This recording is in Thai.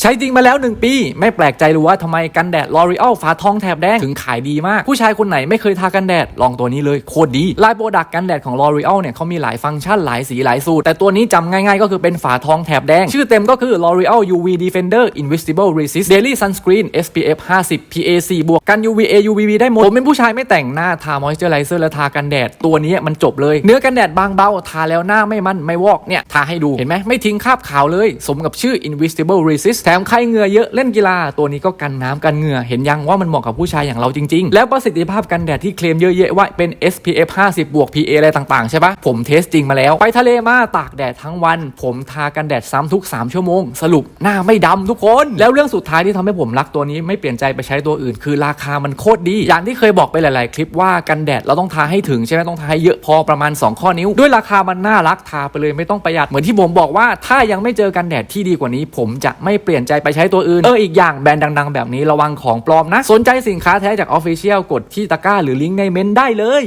ใช้จริงมาแล้ว 1 ปี ไม่แปลกใจหรือว่าทำไมกันแดด L'Oreal ฝาทองแถบแดง ถึงขายดีมาก ผู้ชายคนไหนไม่เคยทากันแดด ลองตัวนี้เลย โคตรดีลายโปรดักกันแดดของ L'Oreal เนี่ยเขามีหลายฟังก์ชันหลายสีหลายสูตร แต่ตัวนี้จำง่ายๆ ก็คือเป็นฝาทองแถบแดง ชื่อเต็มก็คือ L'Oreal UV Defender Invisible Resist Daily Sunscreen SPF 50 PA4 บวกกัน UVA UVB ได้หมดผมเป็นผู้ชายไม่แต่งหน้าทามอยเจอร์ไ z เซอร์และทากันแดดตัวนี้มันจบเลย เนื้อกันแดดบางเบาทาแล้วหน้าไม่มันไม่วอกเนี่ยทาให้ดูเห็นไหมไม่ทิ้งคราบขาวเลย สมกับชื่อ Invisible Resist มใครเหงื่อเยอะเล่นกีฬาตัวนี้ก็กันน้ำกันเหงื่อเห็นยังว่ามันเหมาะกับผู้ชายอย่างเราจริง ๆ แล้วประสิทธิภาพกันแดดที่เคลมเยอะแยะว่าเป็น SPF 50บวก PA อะไรต่างๆ ใช่ปะผมเทสจริงมาแล้ว ไปทะเลมาตากแดดทั้งวัน ผมทากันแดดซ้ำทุก 3 ชั่วโมง สรุปหน้าไม่ดำทุกคน แล้วเรื่องสุดท้ายที่ทำให้ผมรักตัวนี้ไม่เปลี่ยนใจไปใช้ตัวอื่น คือราคามันโคตรดี อย่างที่เคยบอกไปหลาย ๆ คลิปว่ากันแดดเราต้องทาให้ถึงใช่ไหมต้องทาให้เยอะพอประมาณ 2 ข้อนิ้ว ด้วยราคามันน่ารักทาไปเลยไม่ต้องประหยัดเหมือนที่ผมบอกว่าถ้ายังไม่เจอกันแดดที่ดีกว่านี้ ผมจะไม่เปลี่ยนใจไปใช้ตัวอื่น เอออีกอย่างแบรนด์ดัง ๆ แบบนี้ระวังของปลอมนะ สนใจสินค้าแท้จากออฟฟิเชียลกดที่ตะกร้าหรือลิงก์ในเมนต์ได้เลย